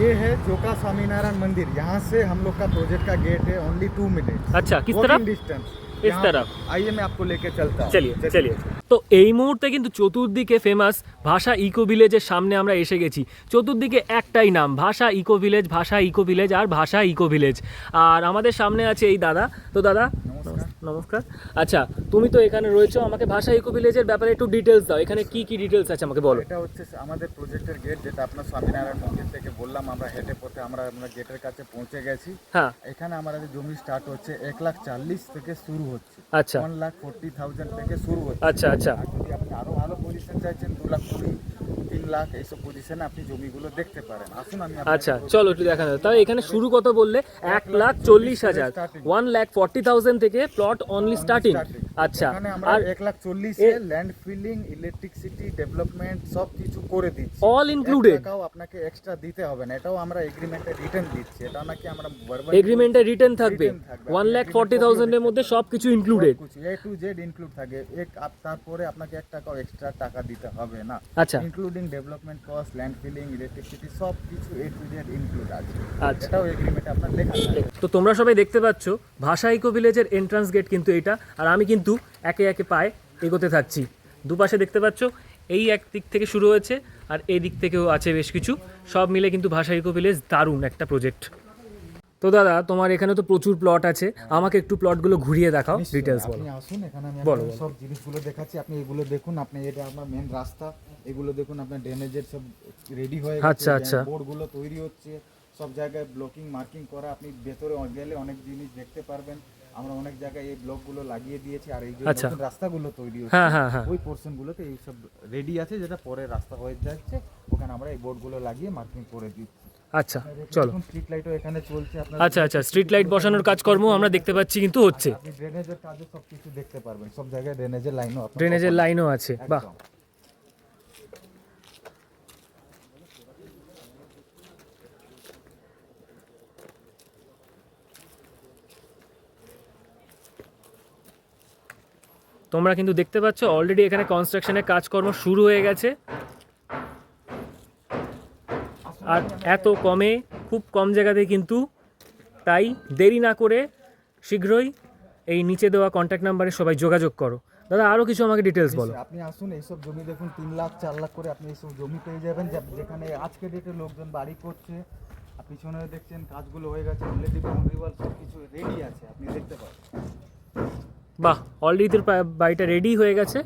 ये है जोका स्वामीनारायण मंदिर यहाँ से हम लोग का प्रोजेक्ट का गेट है ओनली टू मिनट अच्छा किस तरफ डिस्टेंस इस तरफ। आइए मैं आपको लेके चलता हूँ চলিয়ে চলিয়ে তো এই মুহূর্তে কিন্তু চতুর্দিকে ফেমাস ভাষা ইকো ভিলেজের সামনে আমরা এসে গেছি চতুর্দিকে একটাই নাম Bhasha eco village Bhasha eco village আর ভাষা ইকো ভিলেজ আর আমাদের সামনে আছে এই দাদা তো দাদা নমস্কার। আচ্ছা তুমি তো এখানে রয়েছো আমাকে ভাষা ইকো ভিলেজের ব্যাপারে একটু ডিটেলস দাও। এখানে কি কি ডিটেলস আছে আমাকে বলো? এটা হচ্ছে আমাদের প্রজেক্টের গেট যেটা আপনার স্বামীনারায়ণ মন্দির থেকে বললাম আমরা হেঁটে পথে আমরা আমরা গেটের কাছে পৌঁছে গেছি। হ্যাঁ। এখানে আমাদের জমি স্টার্ট হচ্ছে এক লাখ চাল্লিশ থেকে শুরু হচ্ছে। আচ্ছা। ওয়ান লাখ ফোরটি থাউজেন্ড থেকে শুরু হচ্ছে। আচ্ছা আচ্ছা। যদি আপনি আরও ভালো পজিশন চাইছেন দু লাখ কুড়ি তিন লাখ এইসব পজিশনে আপনি জমিগুলো দেখতে পারেন। আসুন আমি আচ্ছা চলো একটু দেখা যাবে তাহলে এখানে শুরু কত বললে এক লাখ চল্লিশ হাজার ওয়ান লাখ ফর্টি থাউজেন্ড থেকে প্লট not only starting. আচ্ছা আর এক লাখ চল্লিশে ল্যান্ড ফিলিং ইলেকট্রিসিটি ডেভেলপমেন্ট সব কিছু করে দিচ্ছি। অল ইনক্লুডেড এক টাকাও আপনাকে এক্সট্রা দিতে হবে না এটাও আমরা এগ্রিমেন্টে রিটার্ন দিচ্ছি। এটা নাকি আমরা এগ্রিমেন্টে রিটার্ন থাকবে। ওয়ান লাখ ফর্টি থাউজেন্ডের মধ্যে সব কিছু included A to Z include থাকে। এক তারপরে আপনাকে এক টাকাও এক্সট্রা টাকা দিতে হবে না। আচ্ছা। Including development cost land filling electricity সব কিছু এ টু জেড ইনক্লুড আছে। আচ্ছা। এটাও এগ্রিমেন্টে আপনার লেখা তো তোমরা সবাই দেখতে পাচ্ছ ভাষা ইকো ভিলেজের এন্ট্রান্স গেট কিন্তু এটা। আর আমি কিন্তু একে একে পায়ে এগোতে থাকছি। দুপাশে দেখতে পাচ্ছ এই এক দিক থেকে শুরু হয়েছে আর এই দিক থেকেও আছে বেশ কিছু। সব মিলে কিন্তু ভাষা ইকো ভিলেজ দারুণ একটা প্রজেক্ট তো দাদা তোমার এখানে তো প্রচুর প্লট আছে। আমাকে একটু প্লটগুলো ঘুরিয়ে দেখাও ডিটেলস বলো আপনি আসুন এখানে আমি বলো, সব জিনিসগুলো দেখাচ্ছি। আপনি এগুলো দেখুন আপনি এটা আপনার মেন রাস্তা। এগুলো দেখুন আপনার ড্রেনেজের সব রেডি হয়ে আচ্ছা, আচ্ছা। বোর্ডগুলো তৈরি হচ্ছে। সব জায়গায় ব্লকিং মার্কিং করা। আপনি ভেতরে গেলে অনেক জিনিস দেখতে পারবেন। আমরা অনেক জায়গায় এই ব্লকগুলো লাগিয়ে দিয়েছি আর এই যে আচ্ছা। নতুন রাস্তাগুলো তৈরি হচ্ছে হ্যাঁ হ্যাঁ হ্যাঁ। ওই পোর্শনগুলোতে এই সব রেডি আছে যেটা পরে রাস্তা হয়ে যাচ্ছে। ওখানে আমরা এই বোর্ডগুলো লাগিয়ে মার্কিং করে দিচ্ছি। আচ্ছা চলো। স্ট্রিট লাইটও এখানে চলছে। আপনার আচ্ছা আচ্ছা স্ট্রিট লাইট বসানোর কাজকর্ম আমরা দেখতে পাচ্ছি কিন্তু হচ্ছে। আপনি ড্রেনেজের কাজে সব কিছু দেখতে পারবেন। সব জায়গায় ড্রেনেজের লাইনও ড্রেনেজের লাইনও আছে। বাহ। তোমরা কিন্তু দেখতে পাচ্ছ অলরেডি এখানে কনস্ট্রাকশনের কাজকর্ম শুরু হয়ে গেছে। আর এত কমে খুব কম জায়গাতে কিন্তু তাই দেরি না করে শীঘ্রই এই নিচে দেওয়া কন্ট্যাক্ট নাম্বারে সবাই যোগাযোগ করো। দাদা আরও কিছু আমাকে ডিটেলস বলো। আপনি আসুন এইসব জমি দেখুন তিন লাখ চার লাখ করে আপনি এইসব জমি পেয়ে যাবেন। যেখানে আজকে ডেটে লোকজন বাড়ি করছে পিছনে দেখছেন কাজগুলো হয়ে গেছে অলরেডি বাউন্ডারি ওয়াল সব কিছু রেডি আছে আপনি দেখতে পাবেন। বাহ অলরেডি তোর বাড়িটা রেডি হয়ে গেছে।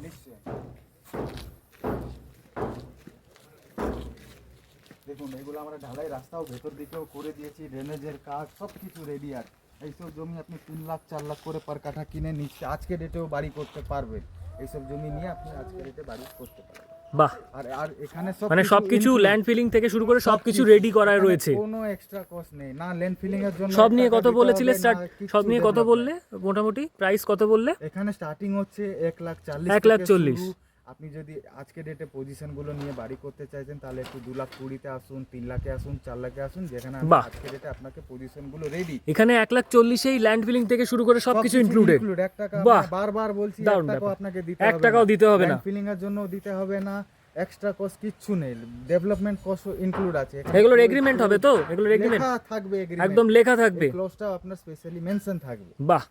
দেখুন, এগুলো আমরা ঢালাই রাস্তাও ভেতর দিকেও করে দিয়েছি ড্রেনেজের কাজ সব কিছু রেডি আর। এইসব জমি আপনি তিন লাখ, চার লাখ করে পার কাঠা কিনে নিচ্ছে, আজকে ডেটেও বাড়ি করতে পারবেন। এইসব জমি নিয়ে আপনি আজকে ডেটে বাড়ি করতে পারবেন। বাহ। আর আর এখানে সব মানে সবকিছু ল্যান্ড ফিলিং থেকে শুরু করে সবকিছু রেডি করা রয়েছে। কোনো এক্সট্রা কস্ট নেই। না ল্যান্ড ফিলিং এর জন্য সব নিয়ে কত বলেছিলে? স্টার্ট সব নিয়ে কত বললে? মোটামুটি? প্রাইস কত বললে? এখানে স্টার্টিং হচ্ছে এক লাখ চল্লিশ এক লাখ চল্লিশ। আপনি যদি আজকে ডেটে পজিশনগুলো নিয়ে বাড়ি করতে চাইছেন তাহলে একটু দু লাখ কুড়িতে আসুন তিন লাখে আসুন চার লাখে আসুন যেখানে আজকে ডেটে আপনাকে পজিশনগুলো রেডি এখানে এক লাখ চল্লিশেই ল্যান্ড ফিলিং থেকে শুরু করে সবকিছু ইনক্লুডেড এক টাকা বাহ। বারবার বলছি এক টাকাও আপনাকে দিতে এক টাকাও দিতে হবে না। ফিলিং এর জন্য দিতে হবে না এক্সট্রা কস্ট কিচ্ছু নেই। ডেভেলপমেন্ট কস্ট ইনক্লুড আছে। এগুলোর এগ্রিমেন্ট হবে তো? এগুলোর এগ্রিমেন্ট থাকবে একদম লেখা থাকবে। ক্লোজটা আপনার স্পেশালি মেনশন থাকবে। বাহ!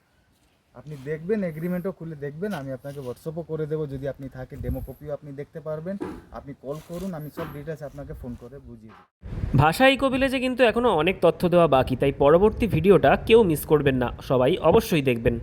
আপনি দেখবেন এগ্রিমেন্টও খুলে দেখবেন, আমি আপনাকে হোয়াটসঅ্যাপও করে দেবো, যদি আপনি থাকে ডেমো কপিও আপনি দেখতে পারবেন। আপনি কল করুন, আমি সব ডিটেলস আপনাকে ফোন করে বুঝিয়ে ভাষা ইকো ভিলেজে কিন্তু এখনও অনেক তথ্য দেওয়া বাকি, তাই পরবর্তী ভিডিওটা কেউ মিস করবেন না, সবাই অবশ্যই দেখবেন।